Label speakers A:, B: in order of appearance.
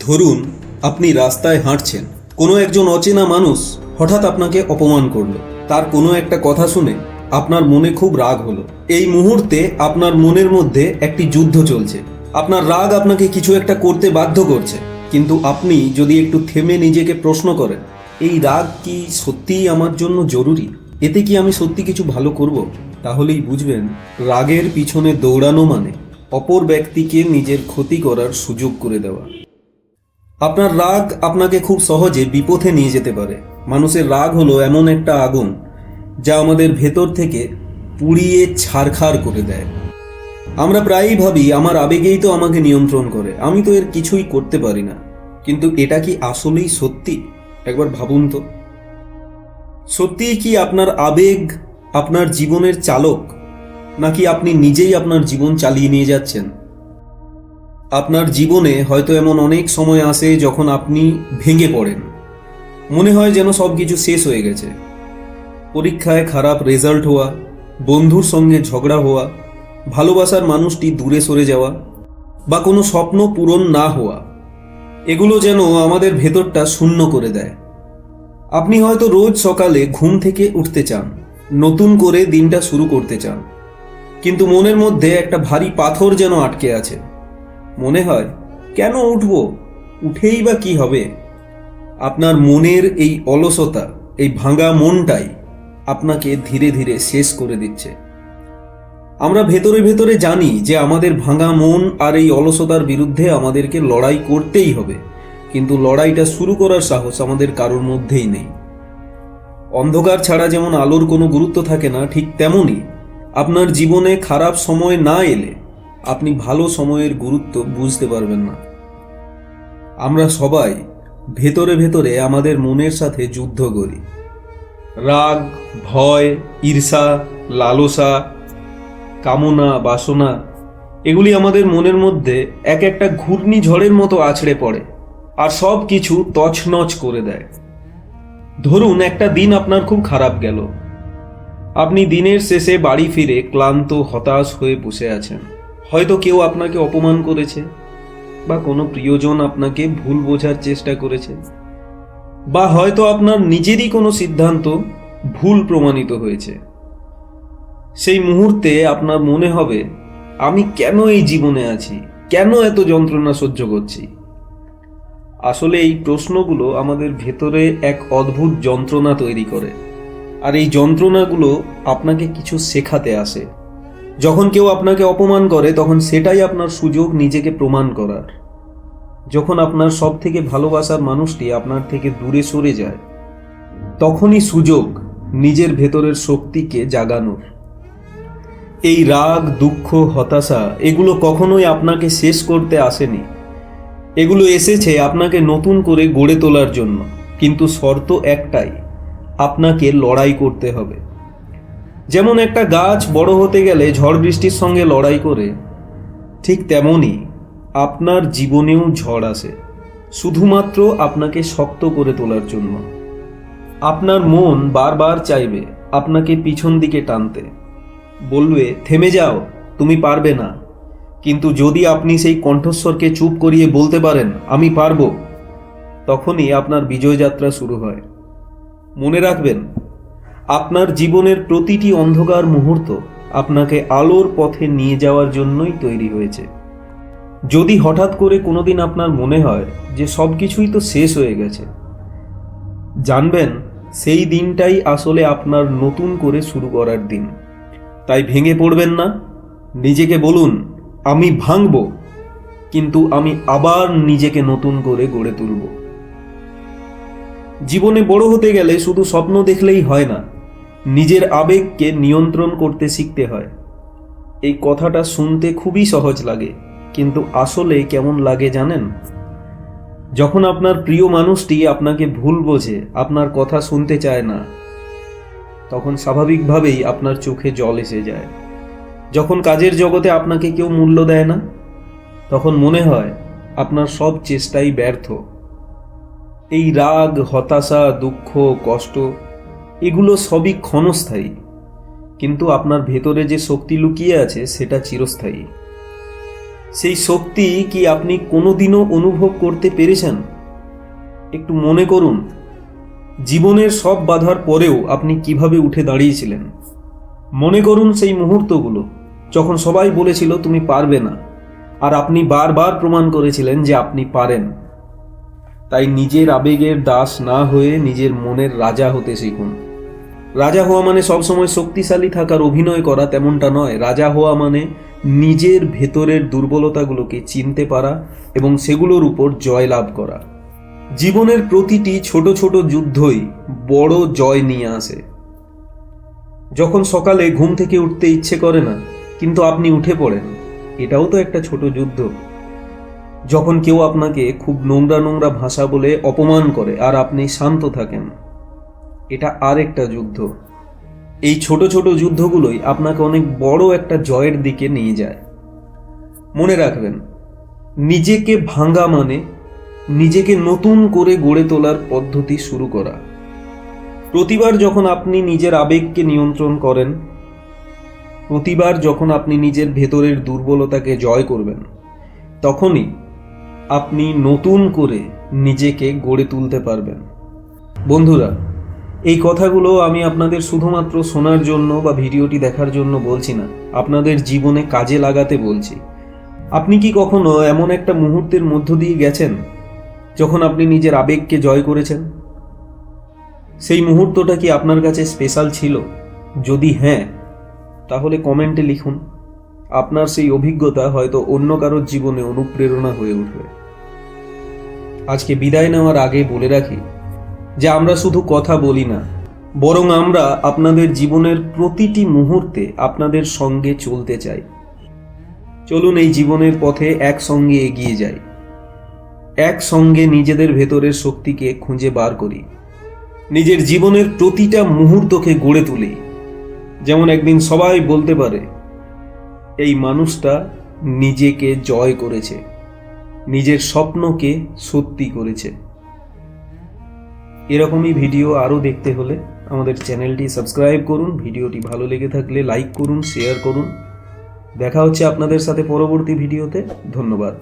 A: ধরুন, আপনি রাস্তায় হাঁটছেন। কোনো একজন অচেনা মানুষ হঠাৎ আপনাকে অপমান করল। তার কোনো একটা কথা শুনে আপনার মনে খুব রাগ হলো। এই মুহূর্তে আপনার মনের মধ্যে একটি যুদ্ধ চলছে। আপনার রাগ আপনাকে কিছু একটা করতে বাধ্য করছে। কিন্তু আপনি যদি একটু থেমে নিজেকে প্রশ্ন করেন, এই রাগ কি সত্যিই আমার জন্য জরুরি? এতে কি আমি সত্যি কিছু ভালো করব? তাহলেই বুঝবেন, রাগের পিছনে দৌড়ানো মানে অপর ব্যক্তিকে নিজের ক্ষতি করার সুযোগ করে দেওয়া। আপনার রাগ আপনাকে খুব সহজে বিপথে নিয়ে যেতে পারে। মানুষের রাগ হলো এমন একটা আগুন যা আমাদের ভেতর থেকে পুড়িয়ে ছারখার করে দেয়। আমরা প্রায়ই ভাবি, আমার আবেগেই তো আমাকে নিয়ন্ত্রণ করে। আমি তো এর কিছুই করতে পারি না। কিন্তু এটা কি আসলেই সত্যি? একবার ভাবুন তো। সত্যিই কি আপনার আবেগ আপনার জীবনের চালক? নাকি আপনি নিজেই আপনার জীবন চালিয়ে নিয়ে যাচ্ছেন? আপনার জীবনে হয়তো এমন অনেক সময় আসে যখন আপনি ভেঙে পড়েন। মনে হয় যেন সব কিছু শেষ হয়ে গেছে। পরীক্ষায় খারাপ রেজাল্ট হওয়া, বন্ধুর সঙ্গে ঝগড়া হওয়া, ভালোবাসার মানুষটি দূরে সরে যাওয়া, বা কোনো স্বপ্ন পূরণ না হওয়া, এগুলো যেন আমাদের ভেতরটা শূন্য করে দেয়। আপনি হয়তো রোজ সকালে ঘুম থেকে উঠতে চান, নতুন করে দিনটা শুরু করতে চান, কিন্তু মনের মধ্যে একটা ভারী পাথর যেন আটকে আছে। মনে হয়, কেন উঠব? উঠেই বা কি হবে? আপনার মনের এই অলসতা, এই ভাঙা মনটাই আপনাকে ধীরে ধীরে শেষ করে দিচ্ছে। আমরা ভেতরে ভেতরে জানি যে আমাদের ভাঙা মন আর এই অলসতার বিরুদ্ধে আমাদেরকে লড়াই করতেই হবে। কিন্তু লড়াইটা শুরু করার সাহস আমাদের কারোর মধ্যেই নেই। অন্ধকার ছাড়া যেমন আলোর কোনো গুরুত্ব থাকে না, ঠিক তেমনই আপনার জীবনে খারাপ সময় না এলে আপনি ভালো সময়ের গুরুত্ব বুঝতে পারবেন না। আমরা সবাই ভেতরে ভেতরে আমাদের মনের সাথে যুদ্ধ করি। রাগ, ভয়, ঈর্ষা, লালসা, কামনা, বাসনা, এগুলি আমাদের মনের মধ্যে এক একটা ঘূর্ণিঝড়ের মতো আছড়ে পড়ে আর সব কিছু তছনছ করে দেয়। ধরুন, একটা দিন আপনার খুব খারাপ গেল। আপনি দিনের শেষে বাড়ি ফিরে ক্লান্ত, হতাশ হয়ে বসে আছেন। হয়তো কেউ আপনাকে অপমান করেছে বা কোনো প্রিয়জন আপনাকে ভুল বোঝার চেষ্টা করেছে বা হয়তো আপনার নিজেরই কোনো সিদ্ধান্ত ভুল প্রমাণিত হয়েছে। সেই মুহূর্তে আপনার মনে হবে, আমি কেন এই জীবনে আছি? কেন এত যন্ত্রণা সহ্য করছি? আসলে এই প্রশ্নগুলো আমাদের ভেতরে এক অদ্ভুত যন্ত্রণা তৈরি করে। আর এই যন্ত্রণাগুলো আপনাকে কিছু শেখাতে আসে। যখন কেউ আপনাকে অপমান করে, তখন সেটাই আপনার সুযোগ নিজেকে প্রমাণ করার। যখন আপনার সব থেকে ভালোবাসার মানুষটি আপনার থেকে দূরে সরে যায়, তখনই সুযোগ নিজের ভেতরের শক্তিকে জাগানোর। এই রাগ, দুঃখ, হতাশা, এগুলো কখনোই আপনাকে শেষ করতে আসেনি। এগুলো এসেছে আপনাকে নতুন করে গড়ে তোলার জন্য। কিন্তু শর্ত একটাই, আপনাকে লড়াই করতে হবে। যেমন একটা গাছ বড় হতে গেলে ঝড় বৃষ্টির সঙ্গে লড়াই করে, ঠিক তেমনই আপনার জীবনেও ঝড় আসে, শুধুমাত্র আপনাকে শক্ত করে তোলার জন্য। আপনার মন বারবার চাইবে আপনাকে পিছন দিকে টানতে। বলবে, থেমে যাও, তুমি পারবে না। কিন্তু যদি আপনি সেই কণ্ঠস্বরকে চুপ করিয়ে বলতে পারেন, আমি পারব, তখনই আপনার বিজয়যাত্রা শুরু হয়। মনে রাখবেন আপনার জীবনের প্রতিটি অন্ধকার মুহূর্ত আপনাকে আলোর পথে নিয়ে যাওয়ার জন্যই তৈরি হয়েছে। যদি হঠাৎ করে কোনোদিন আপনার মনে হয় যে সব কিছুই তো শেষ হয়ে গেছে, জানবেন সেই দিনটাই আসলে আপনার নতুন করে শুরু করার দিন। তাই ভেঙে পড়বেন না, নিজেকে বলুন, আমি ভাঙব, কিন্তু আমি আবার নিজেকে নতুন করে গড়ে তুলব। জীবনে বড় হতে গেলে শুধু স্বপ্ন দেখলেই হয় না নিজের আবেগকে নিয়ন্ত্রণ করতে শিখতে হয়। এই কথাটা শুনতে খুবই সহজ লাগে, কিন্তু আসলে কেমন লাগে জানেন? যখন আপনার প্রিয় মানুষটি আপনাকে ভুল বোঝে, আপনার কথা শুনতে চায় না, তখন স্বাভাবিকভাবেই আপনার চোখে জল এসে যায়। যখন কাজের জগতে আপনাকে কেউ মূল্য দেয় না, তখন মনে হয় আপনার সব চেষ্টাই ব্যর্থ। এই রাগ, হতাশা, দুঃখ, কষ্ট এগুলো সবই ক্ষণস্থায়ী। কিন্তু আপনার ভেতরে যে শক্তি লুকিয়ে আছে, সেটা চিরস্থায়ী। সেই শক্তি কি আপনি কোনোদিনও অনুভব করতে পেরেছেন? একটু মনে করুন, জীবনের সব বাধার পরেও আপনি কীভাবে উঠে দাঁড়িয়েছিলেন? মনে করুন সেই মুহূর্তগুলো, যখন সবাই বলেছিল, তুমি পারবে না। আর আপনি বারবার প্রমাণ করেছিলেন যে আপনি পারেন। তাই নিজের আবেগের দাস না হয়ে নিজের মনের রাজা হতে শিখুন। রাজা হওয়া মানে সবসময় শক্তিশালী থাকার অভিনয় করা তেমনটা নয়। রাজা হওয়া মানে নিজের ভেতরের দুর্বলতাগুলোকে চিনতে পারা এবং সেগুলোর উপর জয়লাভ করা। জীবনের প্রতিটি ছোট ছোট যুদ্ধই বড় জয় নিয়ে আসে। যখন সকালে ঘুম থেকে উঠতে ইচ্ছে করে না, কিন্তু আপনি উঠে পড়েন। এটাও তো একটা ছোট যুদ্ধ। যখন কেউ আপনাকে খুব নোংরা নোংরা ভাষা বলে অপমান করে আর আপনি শান্ত থাকেন এটা আর একটা যুদ্ধ। এই ছোট ছোট যুদ্ধগুলোই আপনাকে অনেক বড় একটা জয়ের দিকে নিয়ে যায়। মনে রাখবেন, নিজেকে ভাঙা মানে নিজেকে নতুন করে গড়ে তোলার পদ্ধতি শুরু করা। প্রতিবার যখন আপনি নিজের আবেগকে নিয়ন্ত্রণ করেন, প্রতিবার যখন আপনি নিজের ভেতরের দুর্বলতাকে জয় করবেন, তখনই আপনি নতুন করে নিজেকে গড়ে তুলতে পারবেন। বন্ধুরা এই কথাগুলো আমি আপনাদের শুধুমাত্র শোনার জন্য বা ভিডিওটি দেখার জন্য বলছি না, আপনাদের জীবনে কাজে লাগাতে বলছি। আপনি কি কখনো এমন একটা মুহূর্তের মধ্য দিয়ে গেছেন, যখন আপনি নিজের আবেগকে জয় করেছেন? সেই মুহূর্তটা কি আপনার কাছে স্পেশাল ছিল? যদি হ্যাঁ তাহলে কমেন্টে লিখুন। আপনার সেই অভিজ্ঞতা হয়তো অন্য কারোর জীবনে অনুপ্রেরণা হয়ে উঠবে। আজকে বিদায় নেওয়ার আগে বলে রাখি যে আমরা শুধু কথা বলি না, বরং আমরা আপনাদের জীবনের প্রতিটি মুহূর্তে আপনাদের সঙ্গে চলতে চাই। চলুন এই জীবনের পথে একসঙ্গে এগিয়ে যাই। একসঙ্গে নিজেদের ভেতরের শক্তিকে খুঁজে বার করি। নিজের জীবনের প্রতিটা মুহূর্তকে গড়ে তুলি। যেমন একদিন সবাই বলতে পারে, এই মানুষটা নিজেকে জয় করেছে, নিজের স্বপ্নকে সত্যি করেছে। এরকমই ভিডিও আরও দেখতে হলে আমাদের চ্যানেলটি সাবস্ক্রাইব করুন, ভিডিওটি ভালো লেগে থাকলে লাইক করুন, শেয়ার করুন। দেখা হচ্ছে আপনাদের সাথে পরবর্তী ভিডিওতে। ধন্যবাদ।